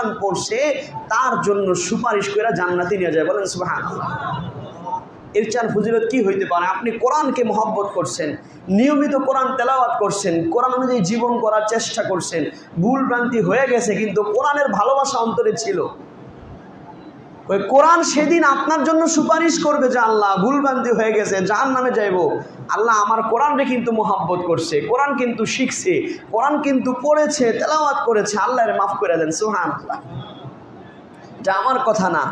কোরআন করছে তার জন্য সুপারিশ করে জান্নাতে নিয়ে যায়। বলেন সুহান এর চার ফজিলত কি হইতে পারে? আপনি কোরআনকে মহব্বত করছেন, নিয়মিত কোরআন তেলাওয়াত করছেন, কোরআন অনুযায়ী জীবন করার চেষ্টা করছেন ভুল ভ্রান্তি হয়ে গেছে, কিন্তু কোরআনের ভালোবাসা অন্তরে ছিল। ওই কোরআন সেদিন আপনার জন্য সুপারিশ করবে যে আল্লাহ ভুলভ্রান্তি হয়ে গেছে যার নামে যাইব। আল্লাহ আমার কোরআনকে কিন্তু মোহাব্বত করছে, কোরআন কিন্তু শিখছে, কোরআন কিন্তু পড়েছে, তেলাওয়াত করেছে আল্লাহরে মাফ করে দেন সুহান আল্লাহ এটা আমার কথা না।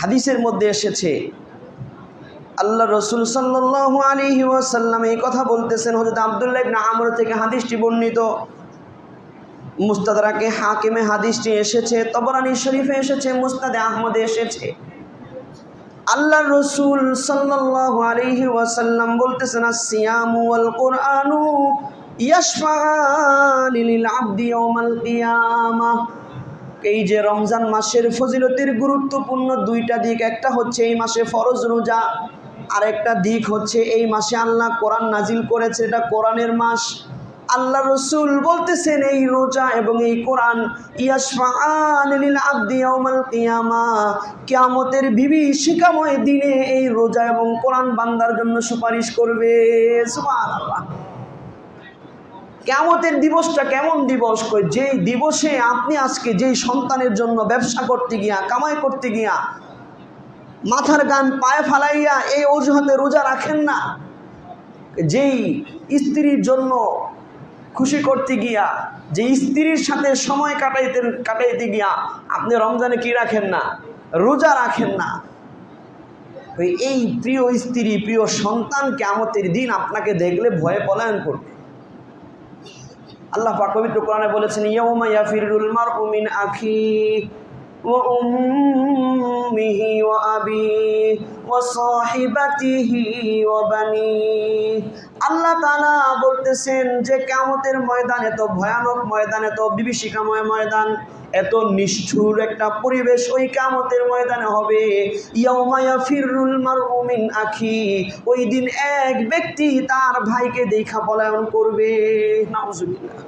হাদিসের মধ্যে এসেছে, আল্লাহ রসুল সাল্লাহ আলী ওয়াসাল্লাম এই কথা বলতেছেন হজরত আবদুল্লাহ ইবনে আমর থেকে হাদিসটি বর্ণিত। মুস্তাদারাকে হাকিমে হাদিসটি এসেছে, তবরানি শরীফে এসেছে মুস্তাদে আহমদে এসেছে। আল্লাহ রসুল সাল্লাল্লাহু আলাইহি ওয়াসাল্লাম বলতেছেন আসিয়ামু ওয়াল কুরআনু এই যে রমজান মাসের ফজিলতের গুরুত্বপূর্ণ দুইটা দিক, একটা হচ্ছে এই মাসে ফরজ রোজা আর একটা দিক হচ্ছে এই মাসে আল্লাহ কোরআন নাজিল করেছে, এটা কোরআনের মাস। আল্লাহ রসুল বলতেছেন, এই রোজা এবং এই কোরআন কিয়ামতের বিবি শিকাময় দিনে এই রোজা এবং কোরআন বান্দার জন্য সুপারিশ করবে। কেমতের দিবসটা কেমন দিবস? যেই দিবসে আপনি আজকে যেই সন্তানের জন্য ব্যবসা করতে গিয়া, কামাই করতে গিয়া, মাথার গান পায়ে ফালাইয়া এই অজুহাতে রোজা রাখেন না, যেই স্ত্রীর জন্য খুশি করতে গিয়া, যে স্ত্রীর সাথে সময় কাটাইতে কাটাইতে গিয়া আপনি রমজানে কি রাখেন না? রোজা রাখেন না। এই প্রিয় স্ত্রী, প্রিয় সন্তান কেমতের দিন আপনাকে দেখলে ভয়ে পলায়ন করবে। আল্লাহ পাক পবিত্র কোরআনে বলেছেন, ইয়াউমা ইয়াফিরুল মারউ মিন আখি ওয়া উম্মিহি আবি ওয়া সাহিবাতিহি ওয়া বানি আল্লাহ তাআলা বলতেছেন যে কিয়ামতের ময়দান এত ভয়ানক ময়দান, এত বিভীষিকাময় ময়দান, এত নিষ্ঠুর একটা পরিবেশ ওই কামতের ময়দানে হবে। ইয়াউমায়া ফিরুল মারউ মিন আখি, ওই দিন এক ব্যক্তি তার ভাইকে দেখা পলায়ন করবে। নাউজুবিল্লাহ।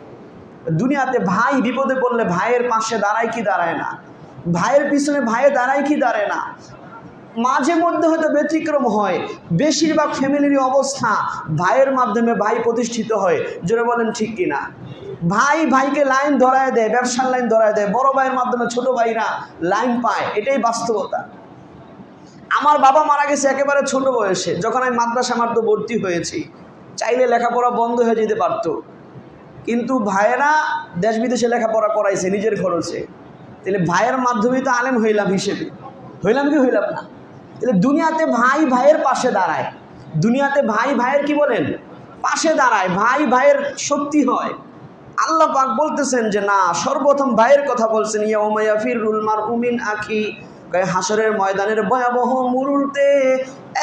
দুনিয়াতে ভাই বিপদে পড়লে ভাইয়ের পাশে দাঁড়ায় কি দাঁড়ায় না? ভাইয়ের পিছনে ভাইয়ে দাঁড়ায় কি দাঁড়ায় না? মাঝে মধ্যে হয়তো ব্যতিক্রম হয়। বেশিরভাগ ফ্যামিলির অবস্থা ভাইয়ের মাধ্যমে ভাই প্রতিষ্ঠিত হয়। জোরে বলেন ঠিক কিনা? ভাই ভাইকে লাইন ধরায় দেয়, ব্যবসার লাইন ধরায় দেয়। বড় ভাইয়ের মাধ্যমে ছোট ভাইরা লাইন পায়। এটাই বাস্তবতা। আমার বাবা মারা গেছে একেবারে ছোট বয়সে। যখন আমি মাদ্রাসা মাত্র ভর্তি হয়েছি, চাইলে লেখাপড়া বন্ধ হয়ে যেতে পারতো। কিন্তু ভাইয়েরা দেশ বিদেশে লেখাপড়া করাইছে নিজের খরচে। তাহলে ভাইয়ের মাধ্যমেই তো আলেম হইলাম হিসেবে। হইলাম কি হইলাম না? তাহলে দুনিয়াতে ভাই ভাইয়ের পাশে দাঁড়ায়। দুনিয়াতে ভাই ভাইয়ের কি বলেন? পাশে দাঁড়ায়, ভাই ভাইয়ের শক্তি হয়। আল্লাহ পাক বলতেছেন যে, না, সর্বপ্রথম ভাইয়ের কথা বলছেন ইয়া মার উমিন আখি। হাসরের ময়দানের ভয়াবহ মুহূর্তে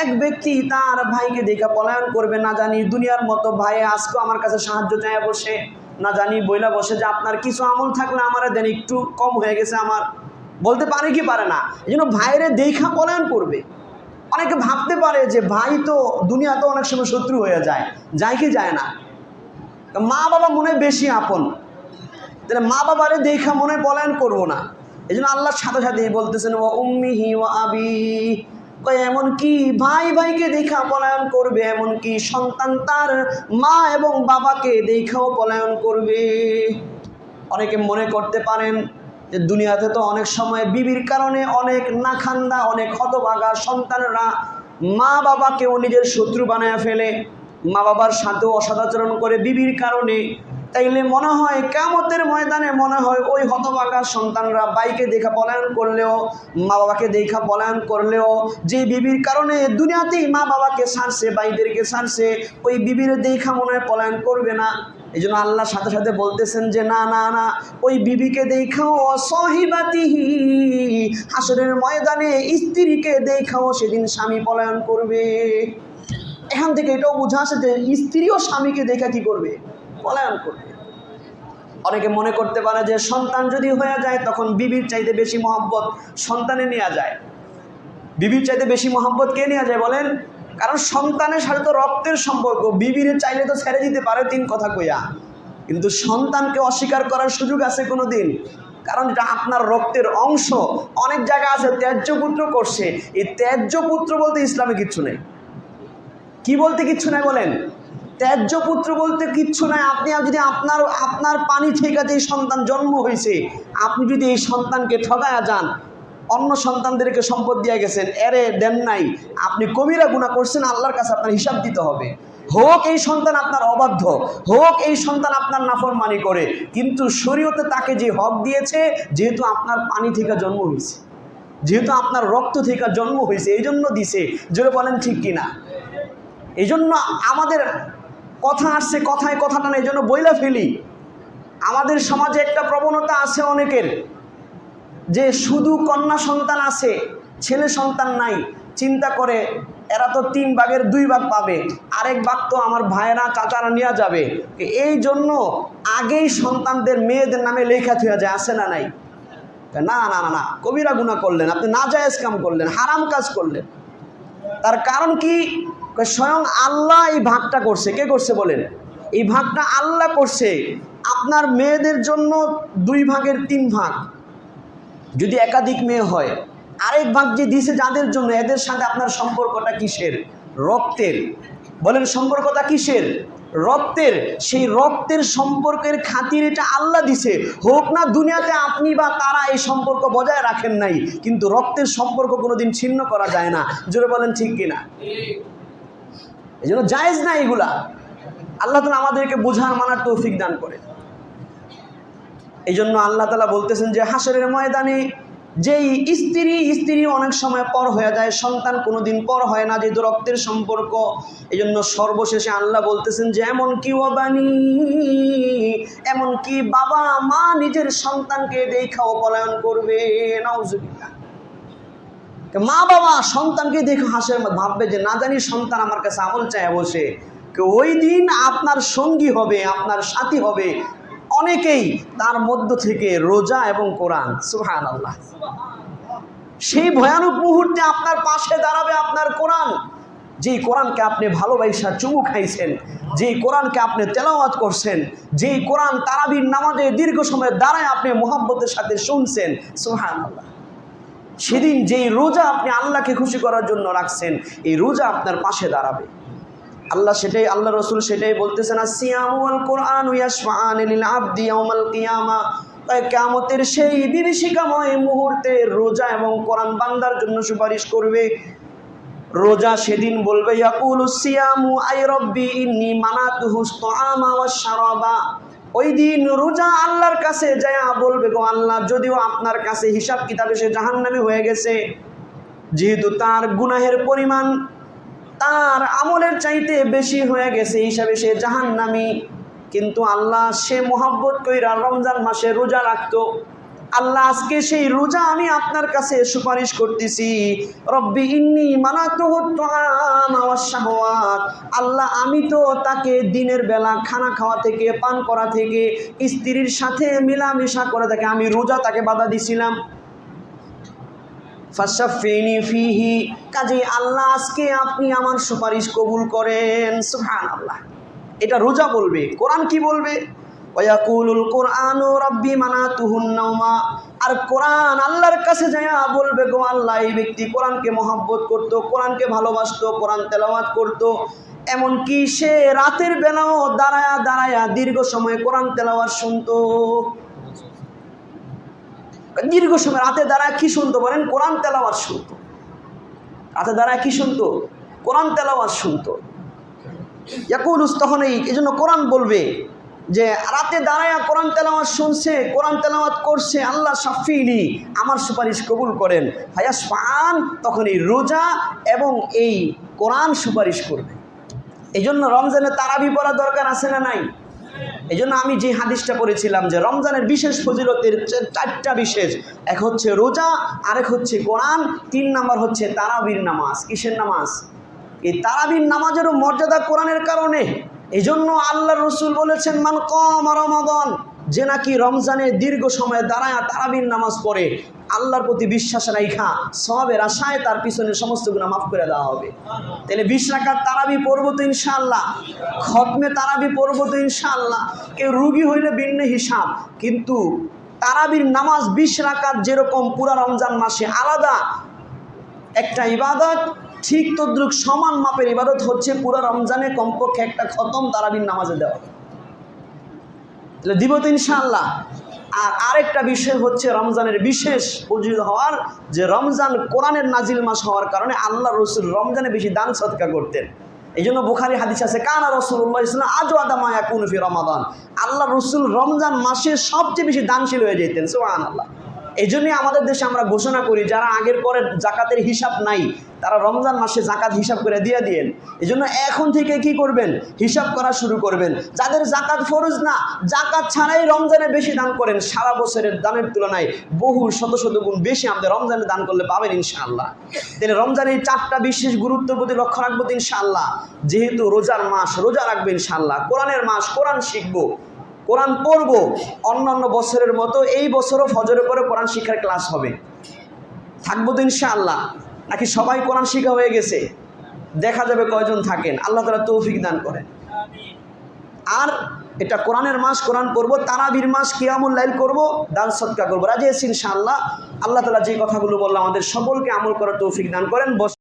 এক ব্যক্তি তার ভাইকে দেখা পলায়ন করবে। না জানি, দুনিয়ার মতো ভাই আজকে আমার কাছে সাহায্য চায় বসে। না জানি, বইলা বসে যে আপনার কিছু আমল থাকলে আমার দেন, একটু কম হয়ে গেছে আমার। বলতে পারে কি পারে না। এই জন্য ভাইরে দেখা পলায়ন করবে। অনেকে ভাবতে পারে যে ভাই তো দুনিয়া তো অনেক সময় শত্রু হয়ে যায় যায় কি যায় না। মা বাবা মনে বেশি আপন। তাহলে মা বাবারে দেখা মনে পলায়ন করব না। এই জন্য আল্লাহর সাথে সাথেই বলতেছেন ও উম্মিহি ও আবি। এমন কি ভাই ভাইকে দেখা পলায়ন করবে, এমন কি সন্তান তার মা এবং বাবাকে দেখাও পলায়ন করবে? অনেকে মনে করতে পারেন যে দুনিয়াতে তো অনেক সময় বিবির কারণে অনেক নাখান্দা, অনেক হতভাগা সন্তানরা মা বাবাকেও নিজের শত্রু বানায় ফেলে। মা বাবার সাথেও অসদাচরণ করে বিবির কারণে। তাইলে মনে হয় কামতের ময়দানে মনে হয় ওই হতভাগা সন্তানরা বাইকে দেখা পলায়ন করলেও মা বাবাকে দেখা পলায়ন করলেও, যে বিবির কারণে দুনিয়াতেই মা বাবাকে ছাড়ছে, বাইদেরকে ছাড়ছে, ওই বিবির দেখা মনে হয় পলায়ন করবে না। এই জন্য আল্লাহ সাথে সাথে বলতেছেন যে, না না না, ওই বিবিকে দেখাও সহিবাতিহি হাসরের ময়দানে স্ত্রীকে দেখাও, সেদিন স্বামী পলায়ন করবে। এখান থেকে এটাও বোঝা আসে যে, স্ত্রীও স্বামীকে দেখা কি করবে? পলায়ন করবে। অনেকে মনে করতে পারে যে, সন্তান যদি হয়ে যায়, তখন বিবির চাইতে বেশি মহব্বত সন্তানে নেওয়া যায়। বিবির চাইতে বেশি মহব্বত কে নেওয়া যায় বলেন? কারণ সন্তানের সাথে তো রক্তের সম্পর্ক, বিবির চাইলে তো ছেড়ে দিতে পারে তিন কথা কইয়া। কিন্তু সন্তানকে অস্বীকার করার সুযোগ আছে কোনো দিন কারণ এটা আপনার রক্তের অংশ। অনেক জায়গা আছে, ত্যায্য পুত্র করছে। এই ত্যায্য পুত্র বলতে ইসলামে কিচ্ছু নেই। কি বলতে কিচ্ছু নাই বলেন? ত্যায্য পুত্র বলতে কিচ্ছু নাই। আপনি যদি আপনার আপনার পানি থেকে যে সন্তান জন্ম হয়েছে, আপনি যদি এই সন্তানকে ঠগায়া যান অন্য সন্তানদেরকে সম্পদ দিয়ে গেছেন, এরে দেন নাই। আপনি কবিরা গুণা করছেন, আল্লাহর কাছে আপনার হিসাব দিতে হবে। হোক এই সন্তান আপনার অবাধ্য, হোক এই সন্তান আপনার নাফরমানি করে, কিন্তু শরীয়তে তাকে যে হক দিয়েছে, যেহেতু আপনার পানি থেকে জন্ম হয়েছে, যেহেতু আপনার রক্ত থেকে জন্ম হয়েছে এই জন্য দিছে। জোরে বলেন ঠিক কিনা? এই জন্য আমাদের কথা আসছে কথায় কথাটা না এই জন্য বইলা ফেলি। আমাদের সমাজে একটা প্রবণতা আছে অনেকের। যে শুধু কন্যা সন্তান আছে, ছেলে সন্তান নাই, চিন্তা করে এরা তো তিন ভাগের দুই ভাগ পাবে, আরেক ভাগ তো আমার ভাইয়েরা চাচারা নিয়ে যাবে। এই জন্য আগেই সন্তানদের মেয়েদের নামে লেখা থুয়া যায় আসে না নাই? না না না না, কবিরা গুণা করলেন, আপনি না জায়েজ কাম করলেন, হারাম কাজ করলেন। তার কারণ কি? স্বয়ং আল্লাহ এই ভাগটা করছে, কে করছে বলেন? এই ভাগটা আল্লাহ করছে, আপনার মেয়েদের জন্য দুই ভাগের তিন ভাগ। যদি একাধিক মেয়ে হয়, আরেক ভাগ যে দিছে যাদের জন্য, এদের সাথে আপনার সম্পর্কটা কিসের? রক্তের। বলেন, সম্পর্কটা কিসের? রক্তের। সেই রক্তের সম্পর্কের খাতির এটা আল্লাহ দিছে। হোক না দুনিয়াতে আপনি বা তারা এই সম্পর্ক বজায় রাখেন নাই, কিন্তু রক্তের সম্পর্ক কোনোদিন ছিন্ন করা যায় না। জোরে বলেন, ঠিক কিনা? এই জন্য জায়েজ না এগুলা। আল্লাহ তালা আমাদেরকে বোঝার মানার তৌফিক দান করে। এই জন্য আল্লাহ তালা বলতেছেন যে হাসরের ময়দানে যেই স্ত্রী স্ত্রী অনেক সময় পর হয়ে যায়, সন্তান কোনোদিন পর হয় না যেহেতু রক্তের সম্পর্ক। এই জন্য সর্বশেষে আল্লাহ বলতেছেন যে, এমন কি ওবানি এমন কি বাবা মা নিজের সন্তানকে দেখাও পলায়ন করবে? মা বাবা সন্তানকে দেখে হাসের ভাববে যে, না জানি সন্তান আমার কাছে আমল চায় বসে। ওই দিন আপনার সঙ্গী হবে, আপনার সাথী হবে অনেকেই তার মধ্য থেকে রোজা এবং কোরআন সুহান আল্লাহ সেই ভয়ানক মুহূর্তে আপনার পাশে দাঁড়াবে আপনার কোরআন। যেই কোরআনকে আপনি ভালোবাসা চুমু খাইছেন, যেই কোরআনকে আপনি তেলাওয়াত করছেন, যেই কোরআন তারাবির নামাজে দীর্ঘ সময় দাঁড়ায় আপনি মোহাব্বতের সাথে শুনছেন সুহান আল্লাহ সেদিন যেই রোজা আপনি আল্লাহকে খুশি করার জন্য রাখছেন, এই রোজা আপনার পাশে দাঁড়াবে। আল্লাহ সেটাই, আল্লাহ রসুল সেটাই বলতেছে বলতেছেন আসিয়ামুল কোরআন ইয়াসফানিল আবদি ইয়াউমাল কিয়ামা। কিয়ামতের সেই বিভীষিকাময় মুহূর্তে রোজা এবং কোরআন বান্দার জন্য সুপারিশ করবে। রোজা সেদিন বলবে, ইয়াকুল ওই দিন রোজা আল্লাহর কাছে যায়া বলবে গো আল্লাহ, যদিও আপনার কাছে হিসাব কিতাবে সে জাহান্নামী হয়ে গেছে, যেহেতু তার গুনাহের পরিমাণ তার আমলের চাইতে বেশি হয়ে গেছে হিসাবে সে জাহান্নামী। কিন্তু আল্লাহ সে মোহাব্বত কইরা রমজান মাসে রোজা রাখতো। আল্লাহ আজকে সেই রোজা আমি আপনার কাছে সুপারিশ করতেছি। রব্বি ইন্নি মানাতুহু তাআমা ওয়াস শাহওয়াত। আল্লাহ আমি তো তাকে দিনের বেলা খানা খাওয়া থেকে, পান করা থেকে, স্ত্রীর সাথে মিলামিশা করে তাকে আমি রোজা তাকে বাধা দিছিলাম। ফাশাফিনি ফিহি। কাজে আল্লাহ আজকে আপনি আমার সুপারিশ কবুল করেন। সুবহানাল্লাহ। এটা রোজা বলবে, কোরআন কি বলবে? ওয়াকুলুল কোরআন ও রব্বি মানাতুহুন নাওমা আর কোরআন আল্লাহর কাছে যায়া বলবে গো আল্লাহ, এই ব্যক্তি কোরআনকে মহব্বত করতো, কোরআনকে ভালোবাসতো, কোরআন তেলাওয়াত করতো। এমনকি সে রাতের বেলাও দাঁড়ায়া দাঁড়ায়া দীর্ঘ সময় কোরআন তেলাওয়াত শুনতো। দীর্ঘ সময় রাতে দাঁড়ায় কি শুনতো বলেন? কোরআন তেলাওয়াত শুনতো। রাতে দাঁড়ায় কি শুনতো? কোরআন তেলাওয়াত শুনতো। ইয়াকুলুস তখন এই এই জন্য কোরআন বলবে যে, রাতে দাঁড়ায় কোরআন তেলাওয়াত শুনছে, কোরআন তেলাওয়াত করছে, আল্লাহ সাফিলি, আমার সুপারিশ কবুল করেন। ভাইয়া ফান তখন এই রোজা এবং এই কোরআন সুপারিশ করবে। এই জন্য রমজানে তারাবি পড়া দরকার আছে না নাই? এই জন্য আমি যে হাদিসটা পড়েছিলাম যে রমজানের বিশেষ ফজিলতের চারটা বিশেষ, এক হচ্ছে রোজা, আরেক হচ্ছে কোরআন, তিন নাম্বার হচ্ছে তারাবির নামাজ। কিসের নামাজ? এই তারাবির নামাজেরও মর্যাদা কোরআনের কারণে। এই জন্য আল্লাহ রসুল বলেছেন, মান কম রমাদন যে নাকি রমজানের দীর্ঘ সময় দাঁড়ায় তারাবির নামাজ পড়ে। আল্লাহর প্রতি বিশ্বাস রাইখা সবের আশায় তার পিছনে সমস্ত গুণা মাফ করে দেওয়া হবে। তাহলে বিশ রাখার তারাবি পড়ব তো ইনশাআল্লাহ, খতমে তারাবি পড়ব তো ইনশাআল্লাহ। কেউ রুগী হইলে ভিন্ন হিসাব, কিন্তু তারাবির নামাজ বিশ রাকাত যেরকম পুরা রমজান মাসে আলাদা। একটা ইবাদত, ঠিক তদ্রুক সমান মাপের ইবাদত হচ্ছে পুরা রমজানে কমপক্ষে একটা খতম তারাবির নামাজে দেওয়া। তাহলে দিব তো ইনশাআল্লাহ। আর আরেকটা বিষয় হচ্ছে রমজানের বিশেষ উজিত হওয়ার যে রমজান কোরআনের নাজিল মাস হওয়ার কারণে আল্লাহ রসুল রমজানে বেশি দান সৎকা করতেন। এই জন্য বুখারি হাদিস আছে, কানা রসুল্লাহ ইসলাম আজও আদামায়া কুনফি রমাদান। আল্লাহ রসুল রমজান মাসে সবচেয়ে বেশি দানশীল হয়ে যেতেন সোহান আল্লাহ এই আমাদের দেশে আমরা ঘোষণা করি, যারা আগের পরে জাকাতের হিসাব নাই তারা রমজান মাসে জাকাত হিসাব করে দিয়ে দিয়েন। এই জন্য এখন থেকে কি করবেন? হিসাব করা শুরু করবেন। যাদের জাকাত ফরজ না, জাকাত ছাড়াই রমজানে বেশি দান করেন, সারা বছরের দানের তুলনায় বহু শত শত গুণ বেশি আমাদের রমজানে দান করলে পাবেন ইনশাআল্লাহ। তাহলে রমজানের চারটা বিশেষ গুরুত্বের প্রতি লক্ষ্য রাখব ইনশাআল্লাহ। যেহেতু রোজার মাস, রোজা রাখবে ইনশাআল্লাহ। কোরআনের মাস, কোরআন শিখব, কোরআন পড়ব। অন্যান্য বছরের মতো এই বছরও ফজরের পরে কোরআন শিক্ষার ক্লাস হবে। থাকব তো ইনশাআল্লাহ। নাকি সবাই কোরআন শিখা হয়ে গেছে। দেখা যাবে কয়জন থাকেন। আল্লাহ তালা তৌফিক দান করেন। আর এটা কোরআনের মাস, কোরআন করব তারাবির মাস, কিয়ামুল লাইল করব, দান সৎকা করব। রাজি আছি ইনশাআল্লাহ। আল্লাহ তালা যে কথাগুলো বললাম আমাদের সকলকে আমল করার তৌফিক দান করেন।